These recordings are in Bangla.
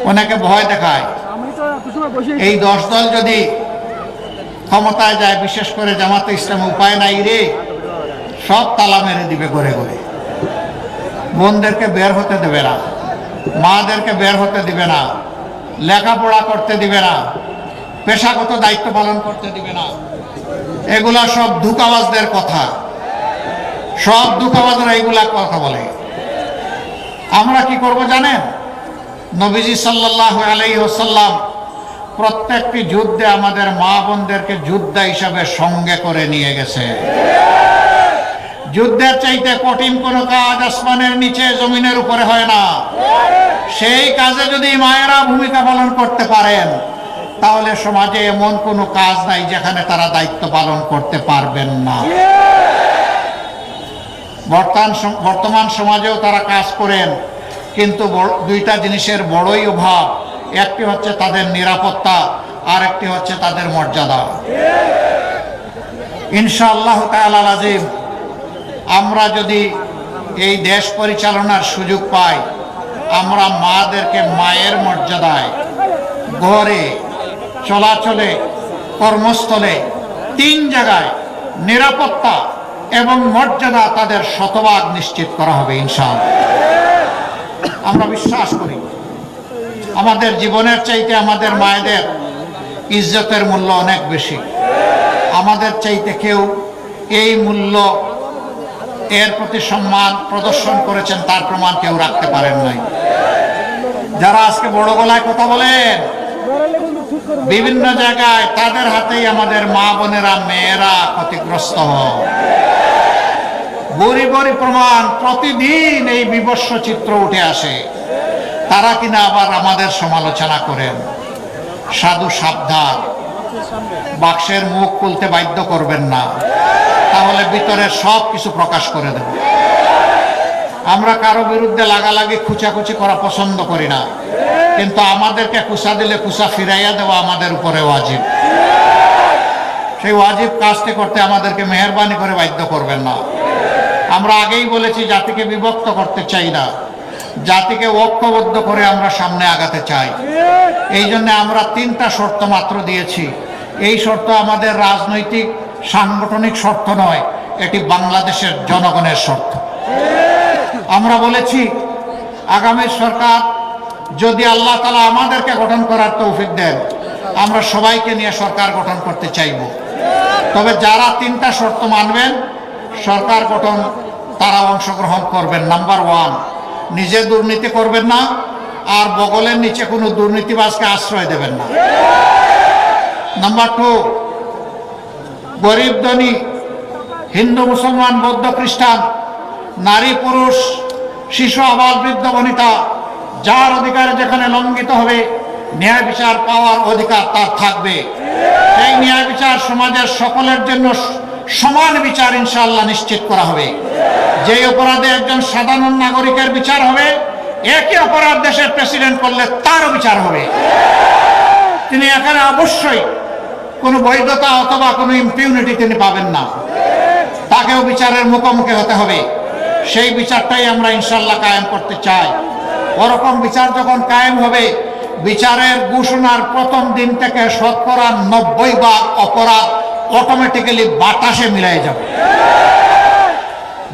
ওনাকে ভয় দেখায়। এই দশ দল যদি ক্ষমতায় যায়, বিশেষ করে জামাতে ইসলাম, উপায় নাই রে। সব তালা মেরে দিবে ঘরে ঘরে। বোনদেরকে বের হতে দেবে না। মাদেরকে বের হতে দিবে না। লেখাপড়া করতে দিবে না। পেশাগত দায়িত্ব পালন করতে দিবে না। এগুলা সব ধুকাবাজদের কথা। সব ধুকাবাজরা এগুলা কথা বলে। আমরা কি করব জানেন? নবীজি সাল্লাহ আলাই ওসাল্লাম প্রত্যেকটি যুদ্ধে আমাদের মা বোনদেরকে যোদ্ধা হিসাবে সঙ্গে করে নিয়ে গেছে। যুদ্ধের চাইতে কঠিন কোনো কাজ আসমানের নিচে, জমিনের উপরে হয় না। সেই কাজে যদি মায়েরা ভূমিকা পালন করতে পারেন, তাহলে সমাজে এমন কোনো কাজ নাই যেখানে তারা দায়িত্ব পালন করতে পারবেন না। বর্তমান বর্তমান সমাজেও তারা কাজ করেন। কিন্তু দুইটা জিনিসের বড়ই অভাব। একটি হচ্ছে তাদের নিরাপত্তা আর একটি হচ্ছে তাদের মর্যাদা। ইনশাআল্লাহ তাআলা আজিম আমরা যদি এই দেশ পরিচালনার সুযোগ পাই, আমরা মাদেরকে মায়ের মর্যাদায় ঘরে, চলাচলে, কর্মস্থলে, তিন জায়গায় নিরাপত্তা এবং মর্যাদা তাদের শতভাগ নিশ্চিত করা হবে ইনশাআল্লাহ। আমরা বিশ্বাস করি। আমাদের জীবনের চাইতে আমাদের মায়েদের ইজ্জতের মূল্য অনেক বেশি। আমাদের চাইতে কেউ এই মূল্য এর প্রতি সম্মান প্রদর্শন করেছেন, তার প্রমাণ কেউ রাখতে পারেন নাই। যারা আজকে বড় গলায় কথা বলেন, বিভিন্ন জায়গায় তাদের হাতেই আমাদের মা বোনেরা, মেয়েরা ক্ষতিগ্রস্ত হয়। বড়ি বড়ি প্রমাণ প্রতিদিন এই বিবস্ব চিত্র উঠে আসে। তারা কিনা আবার আমাদের সমালোচনা করেন। সাধু সাবধান। বাক্সের মুখ খুলতে বাধ্য করবেন না। তাহলে ভিতরের সব কিছু প্রকাশ করে দেব। আমরা কারও বিরুদ্ধে লাগালাগি, খুচাখুচি করা পছন্দ করি না। কিন্তু আমাদেরকে কুসা দিলে কুসা ফিরাইয়া দেওয়া আমাদের উপরে ওয়াজিব। সেই ওয়াজিব কাজটি করতে আমাদেরকে মেহরবানি করে বাধ্য করবেন না। আমরা আগেই বলেছি জাতিকে বিভক্ত করতে চাই না। জাতিকে ঐক্যবদ্ধ করে আমরা সামনে আগাতে চাই। এই জন্য আমরা তিনটা শর্ত মাত্র দিয়েছি। এই শর্ত আমাদের রাজনৈতিক, সাংগঠনিক শর্ত নয়, এটি বাংলাদেশের জনগণের শর্ত। আমরা বলেছি, আগামী সরকার যদি আল্লাহ তালা আমাদেরকে গঠন করার তৌফিক দেন, আমরা সবাইকে নিয়ে সরকার গঠন করতে চাইব। তবে যারা তিনটা শর্ত মানবেন সরকার গঠন, তারা অংশগ্রহণ করবেন। নাম্বার ওয়ান নিজে দুর্নীতি করবেন না, আর বগলের নিচে কোনো দুর্নীতিবাজকে আশ্রয় দেবেন না। নাম্বার টু গরিব ধনী, হিন্দু, মুসলমান, বৌদ্ধ, খ্রিস্টান, নারী, পুরুষ, শিশু, আবাল, বৃদ্ধ, বনিতা, যার অধিকার যেখানে লঙ্ঘিত হবে, ন্যায় বিচার পাওয়ার অধিকার তার থাকবে। সেই ন্যায় বিচার সমাজের সকলের জন্য সমান বিচার ইনশাআল্লাহ নিশ্চিত করা হবে। যে অপরাধে একজন সাধারণ নাগরিকের বিচার হবে, একই অপরাধ দেশের প্রেসিডেন্ট করলে তারও বিচার হবে। তিনি এখানে অবশ্যই কোনো বৈধতা অথবা কোনো ইম্পিউনিটি তিনি পাবেন না। তাকেও বিচারের মুখোমুখি হতে হবে। সেই বিচারটাই আমরা ইনশাল্লাহ কায়েম করতে চাই। ওরকম বিচার যখন কায়েম হবে, বিচারের ঘোষণার প্রথম দিন থেকে শতকরা নব্বই ভাগ অপরাধ অটোমেটিক্যালি বাতাসে মিলাই যাবে।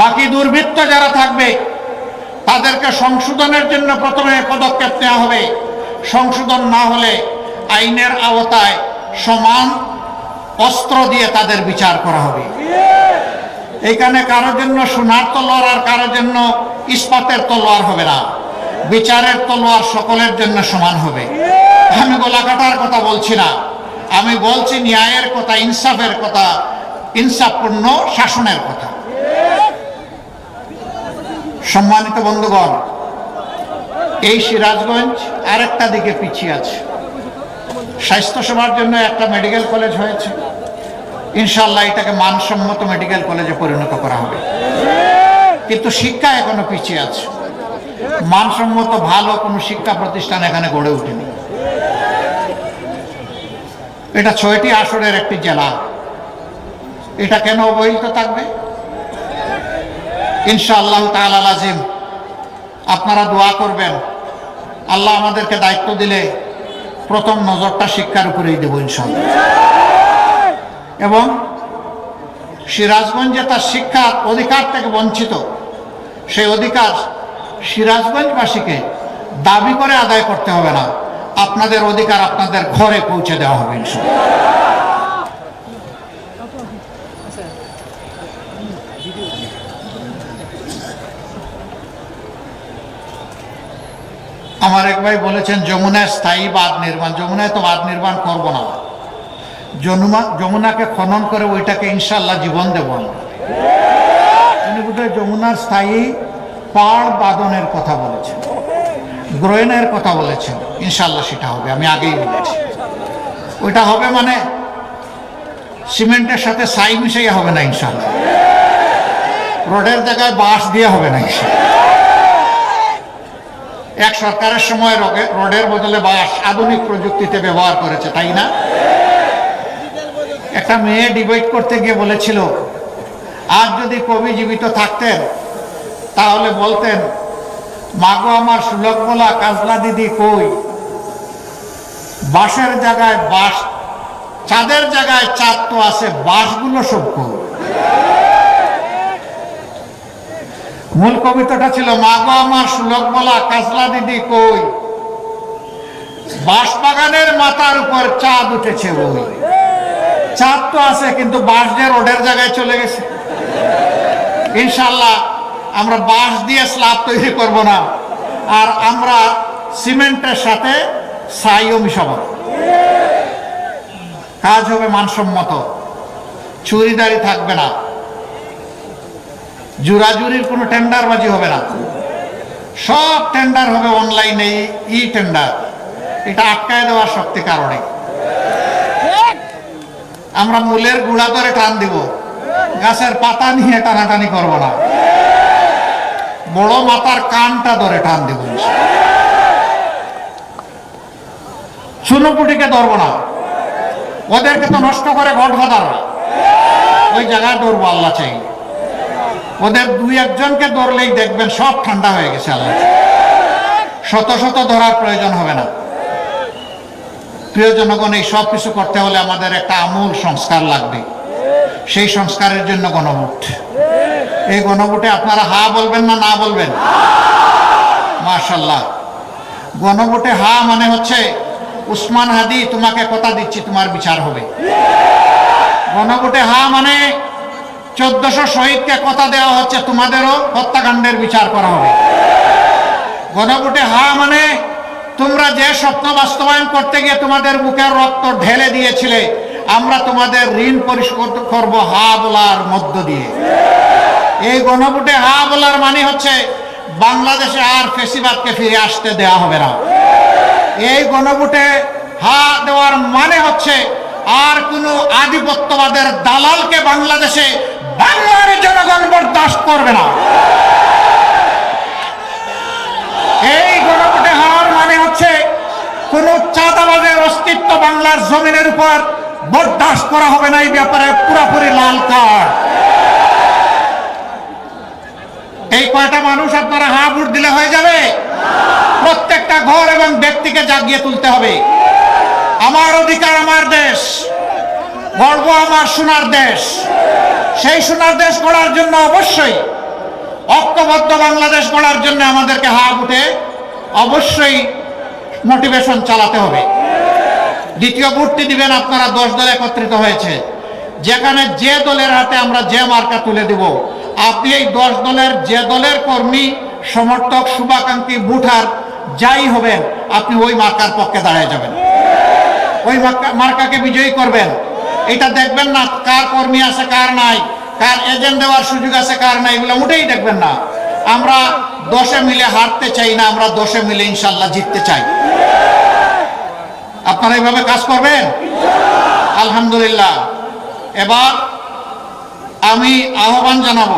বাকি দুর্বৃত্ত যারা থাকবে, তাদেরকে সংশোধনের জন্য প্রথমে পদক্ষেপ নেওয়া হবে। সংশোধন না হলে আইনের আওতায় সমান অস্ত্র দিয়ে তাদের বিচার করা হবে। এইখানে কারোর জন্য সোনার তলোয়ার আর কারোর জন্য ইস্পাতের তলোয়ার হবে না। বিচারের তলোয়ার সকলের জন্য সমান হবে। আমি গলা কাটার কথা বলছি না। আমি বলছি ন্যায়ের কথা, ইনসাফের কথা, ইনসাফপূর্ণ শাসনের কথা। সম্মানিত বন্ধুগণ, এই সিরাজগঞ্জ আরেকটা দিকে পিছিয়ে আছে। স্বাস্থ্যসেবার জন্য একটা মেডিকেল কলেজ হয়েছে। ইনশাল্লাহ এটাকে মানসম্মত মেডিকেল কলেজে পরিণত করা হবে। কিন্তু শিক্ষা এখনও পিছিয়ে আছে। মানসম্মত, ভালো কোনো শিক্ষা প্রতিষ্ঠান এখানে গড়ে ওঠেনি। এটা ছয়টি আসরের একটি জেলা। এটা কেন অবহেলিত থাকবে? ইনশাআল্লাহ তাআলা আজিম আপনারা দোয়া করবেন। আল্লাহ আমাদেরকে দায়িত্ব দিলে প্রথম নজরটা শিক্ষার উপরেই দেবো ইনশাল্লাহ এবং সিরাজগঞ্জে তার শিক্ষার অধিকার থেকে বঞ্চিত, সেই অধিকার সিরাজগঞ্জবাসীকে দাবি করে আদায় করতে হবে না। আপনাদের অধিকার আপনাদের ঘরে পৌঁছে দেওয়া হবে আমার এক ভাই বলেছেন, যমুনায় স্থায়ী বাঁধ নির্মাণ, যমুনায় তো বাঁধ নির্মাণ করব না। যমুনা, যমুনাকে খনন করে ওইটাকে ইনশাল্লাহ জীবন দেব আমরা। যমুনার স্থায়ী পাড় বাদনের কথা বলেছেন। গ্রয়নের কথা বলেছেন। ইনশাল্লাহ সেটা হবে, আমি আগেই বলেছি। ওইটা হবে মানে সিমেন্টের সাথে সাই মিশাইয়া হবে না ইনশাল্লাহ রোডের জায়গায় বাঁশ দিয়ে হবে না এক সরকারের সময় রোডের বদলে বাঁশ আধুনিক প্রযুক্তিতে ব্যবহার করেছে, তাই না? একটা মেয়ে ডিবেট করতে গিয়ে বলেছিল, আজ যদি কবি জীবিত থাকতেন, তাহলে বলতেন মাগো আমার সুলভ বলা কাজলা দিদি কই? বাঁশের জায়গায় বাঁশ, চাঁদের জায়গায় চাঁদ তো আছে, বাঁশগুলো সব কই? মূল কবিতাটা ছিল মাগো আমার সুলভ বলা কাজলা দিদি কই? বাঁশবাগানের মাথার উপর চাঁদ উঠেছে বই। চাঁদ তো আছে, কিন্তু বাঁশ দিয়ে রোডের জায়গায় চলে গেছে। ইনশাল্লাহ আমরা বাঁশ দিয়ে স্ল্যাব তৈরি করব না। আর আমরা সিমেন্টের সাথে ছাইও মিশাবো। কাজ হবে মানসম্মত। চুরিদারি থাকবে না। জুরাজুরির কোনো টেন্ডারবাজি হবে না। সব টেন্ডার হবে অনলাইনে, ই টেন্ডার। এটা আটকায় দেওয়ার শক্তি কারণে। আমরা মূলের গুড়া ধরে টান দিব। গাছের পাতা নিয়ে টানাটানি করব না। বড় মাথার কানটা ধরে টান দিব। চুনোপুটিকে ধরবো না। ওদেরকে তো নষ্ট করে গডফাদাররা। ওই জায়গায় ধরবো আল্লাহ চাই। ওদের দুই একজনকে ধরলেই দেখবেন সব ঠান্ডা হয়ে গেছে আল্লাহ শত শত ধরার প্রয়োজন হবে না। প্রিয় জনগণ, এই সব কিছু করতে হলে আমাদের একটা আমূল সংস্কার লাগবে। সেই সংস্কারের জন্য গণভোট। এই গণভোটে আপনারা হা বলবেন না না বলবেন? মাশাল্লাহ গণভোটে হা মানে হচ্ছে, উসমান হাদি, তোমাকে কথা দিচ্ছি, তোমার বিচার হবে। গণভোটে হা মানে চোদ্দশো শহীদকে কথা দেওয়া হচ্ছে, তোমাদেরও হত্যাকাণ্ডের বিচার করা হবে। গণভোটে হা মানে তোমরা যে স্বপ্ন বাস্তবায়ন করতে গিয়ে তোমাদের বুকের রক্ত ঢেলে দিয়েছিলে, আমরা তোমাদের ঋণ পরিশোধ করব হা বলার মধ্য দিয়ে। এই গণভোটে হা বলার মানে হচ্ছে বাংলাদেশে আর ফেসিবাদকে ফিরে আসতে দেওয়া হবে না। এই গণভোটে হা দেওয়ার মানে হচ্ছে আর কোনো আধিপত্যবাদের দালালকে বাংলাদেশে বাংলার জনগণ বরদাস্ত করবে না। এই গণভোটে হার মানে হচ্ছে কোন চাঁদাবাজের অস্তিত্ব বাংলার জমিনের উপর বরদাস্ত করা হবে না, এই ব্যাপারে পুরোপুরি লাল কার্ড। এই কয়টা মানুষ আপনারা হা ভোট দিলে হয়ে যাবে। প্রত্যেকটা ঘর এবং ব্যক্তিকে জাগিয়ে তুলতে হবে। আমার অধিকার আমার দেশ, গর্ব আমার সোনার দেশ। সেই সোনার দেশ গড়ার জন্য অবশ্যই, ঐক্যবদ্ধ বাংলাদেশ গড়ার জন্য আমাদেরকে হা উঠে অবশ্যই মোটিভেশন চালাতে হবে। দ্বিতীয় ভোটটি দিবেন আপনারা দশ দল একত্রিত হয়েছে। যেখানে যে দলের হাতে আমরা যে মার্কা তুলে দিব আপনি এই দশ দলের যে দলের কর্মী, সমর্থক, শুভাকাঙ্ক্ষী বুঠার যাই হবেন, আপনি ওই মার্কার পক্ষে দাঁড়িয়ে যাবেন। ওই মার্কা- মার্কাকে বিজয়ী করবেন। এটা দেখবেন না কার কর্মী আছে, কার নাই, কার এজেন্ট দেওয়ার সুযোগ আছে, কার নাই, এগুলো উঠেই দেখবেন না। আমরা দশে মিলে হারতে চাই না, আমরা দশে মিলে ইনশাল্লাহ জিততে চাই। আপনারা এইভাবে কাজ করবেন? আলহামদুলিল্লাহ। এবার আমি আহ্বান জানাব,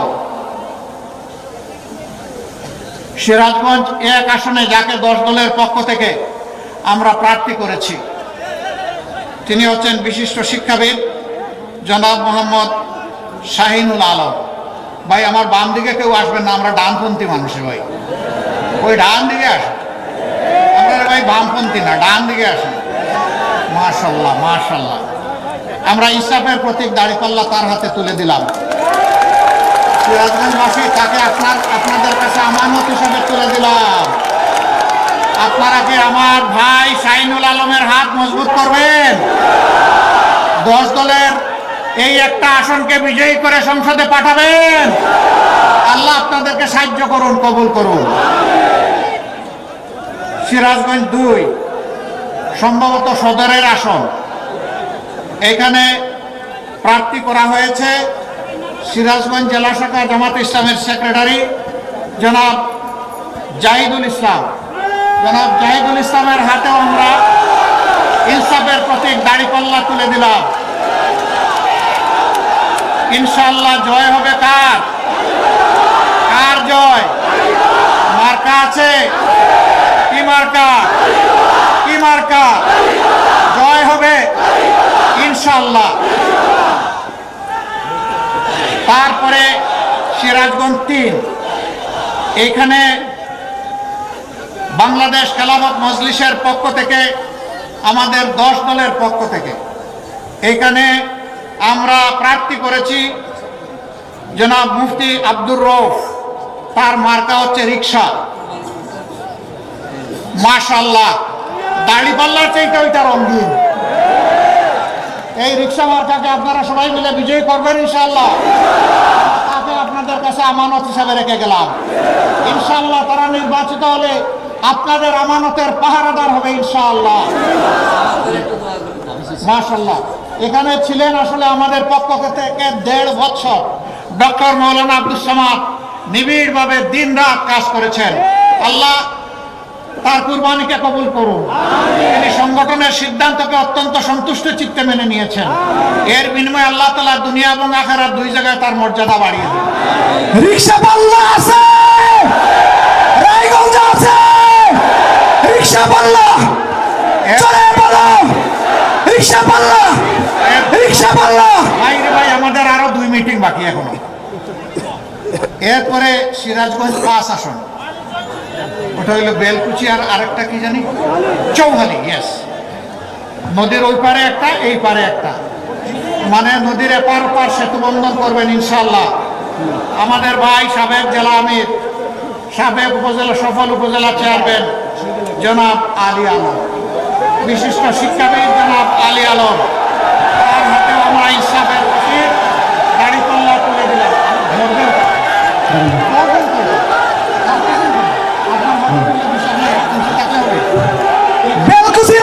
সিরাজগঞ্জ এক আসনে যাকে দশ দলের পক্ষ থেকে আমরা প্রার্থী করেছি, তিনি হচ্ছেন বিশিষ্ট শিক্ষাবিদ জনাব মোহাম্মদ শাহিনুল আলম। ভাই, আমার বাম দিকে কেউ আসবেন না, আমরা ডানপন্থী মানুষে ভাই। ওই ডান দিকে আস। আপনারা ভাই বামপন্থী না, ডান দিকে আসেন। মাশাল্লাহ মাশাল্লাহ। আমরা ইসলামের প্রতীক দাড়িপাল্লা তার হাতে তুলে দিলাম। সিরাজগঞ্জবাসী, তাকে আপনার, আপনাদের কাছে আমানত হিসাবে তুলে দিলাম। আপনারা কি আমার ভাই শাহিনুল আলমের হাত মজবুত করবেন? দশ দলের এই একটা আসনকে বিজয়ী করে সংসদে পাঠাবেন? আল্লাহ আপনাদেরকে সাহায্য করুন, কবুল করুন। সিরাজগঞ্জ দুই, সম্ভবত সদরের আসন। এখানে প্রার্থী করা হয়েছে সিরাজগঞ্জ জেলা শাখা জামাত ইসলামের সেক্রেটারি জনাব জাহিদুল ইসলাম। জনাব জাহিদুল ইসলামের হাতেও আমরা ইনসাফের প্রতীক দাড়িপাল্লা তুলে দিলাম। ইনশাল্লাহ জয় হবে কার? কার জয়? মার্কা আছে? কি মার্কা? কি মার্কা? ইনশাল্লাহ তারপরে সিরাজগঞ্জ তিন। এখানে বাংলাদেশ খেলাফত মজলিসের পক্ষ থেকে, আমাদের দশ দলের পক্ষ থেকে। এখানে আমরা প্রার্থী করেছি জনাব মুফতি আব্দুর রৌফ তার মার্কা হচ্ছে রিক্সা মাশাল্লাহ দাড়ি পাল্লার চাইতে ওইটা রঙিন। এই রিক্সা মার্কাকে আপনারা সবাই মিলে বিজয়ী করবেন ইনশাল্লাহ তাকে আপনাদের কাছে আমানত হিসাবে রেখে গেলাম। ইনশাল্লাহ তারা নির্বাচিত হলে আপনাদের আমানতের পাহারাদার হবে ইনশাআল্লাহ। মাশাল্লাহ এখানে ছিলেন আসলে আমাদের পক্ষ থেকে দেড় বছর ডক্টর মৌলানা আব্দুল সামাদ নিবিড়ভাবে দিন রাত কাজ করেছেন। আল্লাহ তার কুরবানিকে কবুল করুন। তিনি সংগঠনের সিদ্ধান্তকে অত্যন্ত সন্তুষ্ট চিত্তে মেনে নিয়েছেন। এর বিনিময়ে আল্লাহ তালা দুনিয়া এবং আখারাত দুই জায়গায় তার মর্যাদা বাড়িয়ে দেন রিক্সা পাল্লা আছে। রায়গঞ্জ আছে। রিক্সা পাল্লা চলে বলো। রিক্সা পাল্লা রিক্সা পাল্লা ভাই রে ভাই আমাদের আরও দুই মিটিং বাকি এখনও। এরপরে সিরাজগঞ্জ পাঁচ আসন। ওটা হইল বেলকুচি আর আরেকটা কি জানি? চৌহালি ইয়েস নদীর ওই পারে একটা, এই পারে একটা। মানে নদীর এপার ওপার সেতু বন্ধন করবেন ইনশাল্লাহ আমাদের ভাই সাবেক জেলা আমির, সাবেক উপজেলা, সফল উপজেলা চেয়ারম্যান, জনাব আলী আলম। বিশিষ্ট শিক্ষাবিদ জনাব আলী আলম। তার হাতে আমরা ইনসাফের প্রতীক গাড়ি পাল্লা তুলে দিলাম। ধরবেন তো? ধরবেন তো? ধরবেন তো? আপনার হাতে তুলে দিছি, আপনার হাতে নিচে থাকলে হবে। বেলকুসির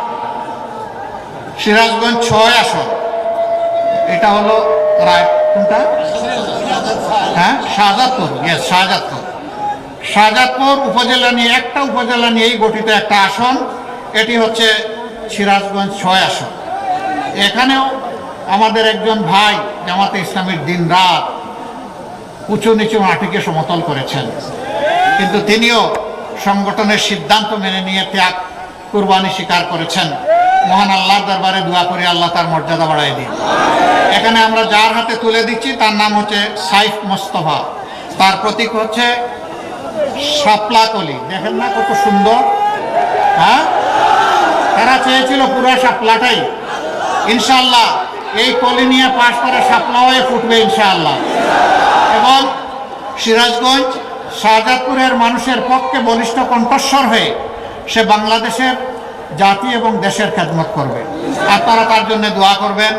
সিরাজগঞ্জ ছয় আসন। এটা হলো রায় কোনটা? হ্যাঁ শাহজাদপুর। ইয়েস শাহজাদপুর। শাহজাদপুর উপজেলা নিয়ে, একটা উপজেলা নিয়েই গঠিত একটা আসন। এটি হচ্ছে সিরাজগঞ্জ ছয় আসন। এখানেও আমাদের একজন ভাই জামাতে ইসলামের দিন রাত উঁচু নিচু মাটিকে সমতল করেছেন। কিন্তু তিনিও সংগঠনের সিদ্ধান্ত মেনে নিয়ে ত্যাগ, কুরবানি স্বীকার করেছেন। মহান আল্লাহর দরবারে দোয়া করে, আল্লাহ তার মর্যাদা বাড়াই দিন। এখানে আমরা যার হাতে তুলে দিচ্ছি, তার নাম হচ্ছে সাইফ মোস্তফা। তার প্রতীক হচ্ছে শাপলা কলি। দেখেন না কত সুন্দর। হ্যাঁ? তারা চেয়েছিল পুরো শাপলাটাই ইনশাল্লাহ এই কলি নিয়ে পাশ করে শাপলা হয়ে ফুটবে ইনশাআল্লাহ। এবং সিরাজগঞ্জ, শাহজাদপুরের মানুষের পক্ষে বলিষ্ঠ কণ্ঠস্বর হয়ে সে বাংলাদেশের জাতি এবং দেশের খেদমত করবে। আপনারা তার জন্য দোয়া করবেন।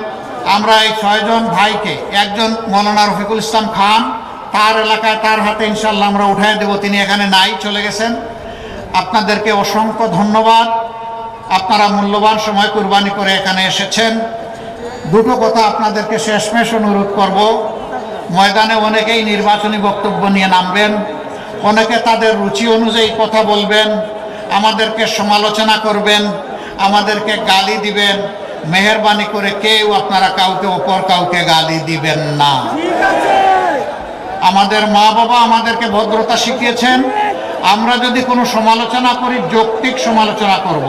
আমরা এই ছয়জন ভাইকে, একজন মৌলানা রফিকুল ইসলাম খান, তার এলাকায় তার হাতে ইনশাল্লাহ আমরা উঠাই দেব। তিনি এখানে নাই, চলে গেছেন। আপনাদেরকে অসংখ্য ধন্যবাদ। আপনারা মূল্যবান সময় কুরবানি করে এখানে এসেছেন। দুটো কথা আপনাদেরকে শেষমেশ অনুরোধ করব। ময়দানে অনেকেই নির্বাচনী বক্তব্য নিয়ে নামবেন, অনেকে তাদের রুচি অনুযায়ী কথা বলবেন। আমাদেরকে সমালোচনা করবেন, আমাদেরকে গালি দিবেন। মেহরবানি করে কেউ আপনারা কাউকে অপর কাউকে গালি দিবেন না। আমাদের মা বাবা আমাদেরকে ভদ্রতা শিখিয়েছেন। আমরা যদি কোনো সমালোচনা করি, যৌক্তিক সমালোচনা করব।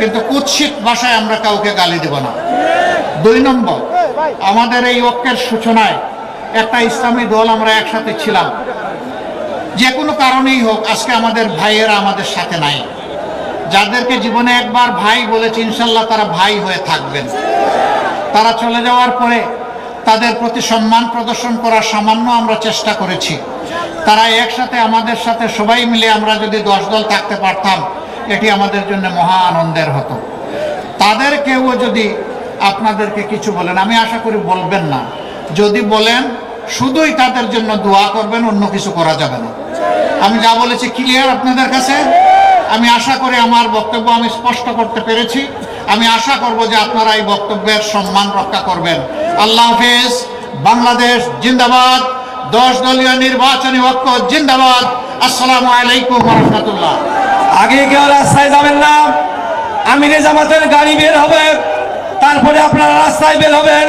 কিন্তু কুৎসিত ভাষায় আমরা কাউকে গালি দেব না। দুই নম্বর, আমাদের এই ঐক্যের সূচনায় একটা ইসলামী দল আমরা একসাথে ছিলাম। যে কোনো কারণেই হোক, আজকে আমাদের ভাইয়েরা আমাদের সাথে নাই। যাদেরকে জীবনে একবার ভাই বলেছে, ইনশাল্লাহ তারা ভাই হয়ে থাকবেন। তারা চলে যাওয়ার পরে তাদের প্রতি সম্মান প্রদর্শন করার সামান্য আমরা চেষ্টা করেছি। তারা একসাথে আমাদের সাথে সবাই মিলে আমরা যদি দশ দল থাকতে পারতাম, এটি আমাদের জন্য মহা আনন্দের হতো। তাদের কেউ যদি আপনাদেরকে কিছু বলেন, আমি আশা করি বলবেন না। যদি বলেন শুধুই তাদের জন্য দোয়া করবেন, অন্য কিছু করা যাবে না। আমি যা বলেছি ক্লিয়ার আপনাদের কাছে? আমি আশা করি আমার বক্তব্য আমি স্পষ্ট করতে পেরেছি। আমি আশা করব যে আপনারা এই বক্তব্যের সম্মান রক্ষা করবেন। আল্লাহ হাফেজ, বাংলাদেশ জিন্দাবাদ, দশ দলীয় নির্বাচনী ঐক্য জিন্দাবাদ। আসসালামু আলাইকুম রহমতুল্লাহ। আগে কেউ রাস্তায় যাবেন না? আমিরে জামাতের গাড়ি বের হবে, তারপরে আপনারা রাস্তায় বের হবেন।